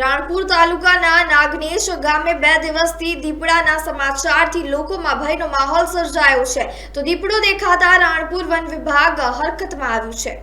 રાણપુર તાલુકાના નાગનેશ ગામે બે દિવસથી દીપડાના સમાચારથી લોકોમાં ભયનો માહોલ સર્જાયો છે. તો દીપડો દેખાતા રાણપુર વન વિભાગ હરકતમાં આવ્યું છે.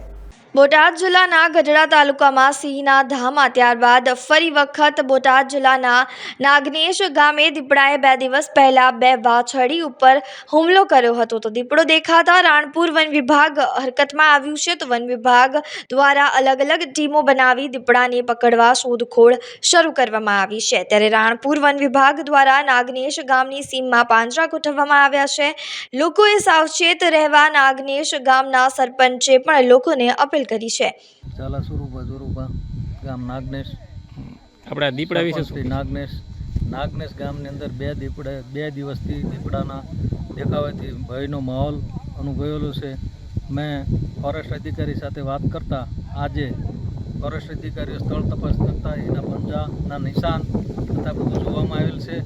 બોટાદ જિલ્લાના ગઢડા તાલુકામાં સિંહના ધામા ત્યારબાદ ફરી વખત બોટાદ જિલ્લાના નાગનેશ ગામે દીપડાએ બે દિવસ પહેલા બે વાછડી ઉપર હુમલો કર્યો હતો. તો દીપડો દેખાતા રાણપુર વન વિભાગ હરકતમાં આવ્યું છે. તો વન વિભાગ દ્વારા અલગ અલગ ટીમો બનાવી દીપડાને પકડવા શોધખોળ શરૂ કરવામાં આવી છે. ત્યારે રાણપુર વન વિભાગ દ્વારા નાગનેશ ગામની સીમમાં પાંજરા ગોઠવવામાં આવ્યા છે. લોકોએ સાવચેત રહેવા નાગનેશ ગામના સરપંચે પણ લોકોને અપીલ કરી છે. ચાલા સુરુપા સુરુપા ગામ નાગનેશ. આપણા દીપડા વિશે નાગનેશ. નાગનેશ ગામની અંદર બે દીપડા બે દિવસથી દીપડાના દેખાવાથી ભયનો માહોલ અનુભવેલો છે. મેં ફોરેસ્ટ અધિકારી સાથે વાત કરતા આજે ફોરેસ્ટ અધિકારીઓ સ્થળ તપાસ કરતા એના પંજાના નિશાન તથા બધું જોવામાં આવેલ છે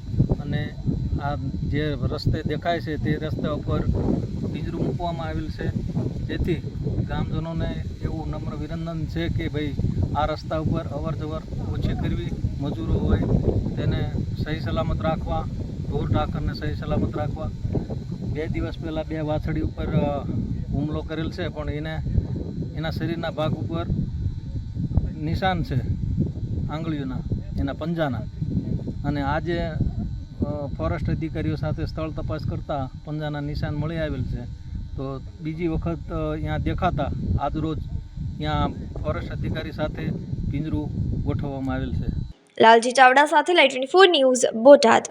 અને આ જે રસ્તે દેખાય છે તે રસ્તા ઉપર પિંજરું મૂકવામાં આવેલ છે. જેથી ગ્રામજનોને એવું નમ્ર વિનંદન છે કે ભાઈ, આ રસ્તા ઉપર અવર જવર ઓછી કરવી, મજૂરો હોય તેને સહી સલામત રાખવા, ઢોર ઢાકરને સહી સલામત રાખવા. બે દિવસ પહેલાં બે વાછડી ઉપર હુમલો કરેલ છે, પણ એને, એના શરીરના ભાગ ઉપર નિશાન છે, આંગળીઓના, એના પંજાના. અને આજે ફોરેસ્ટ અધિકારીઓ સાથે સ્થળ તપાસ કરતાં પંજાના નિશાન મળી આવેલ છે. તો બીજી વખત અહીંયા દેખાતા આજરોજ ત્યાં ફોરેસ્ટ અધિકારી સાથે પિંજરું ગોઠવવામાં આવેલ છે. લાલજી ચાવડા સાથે light twenty four news Botad.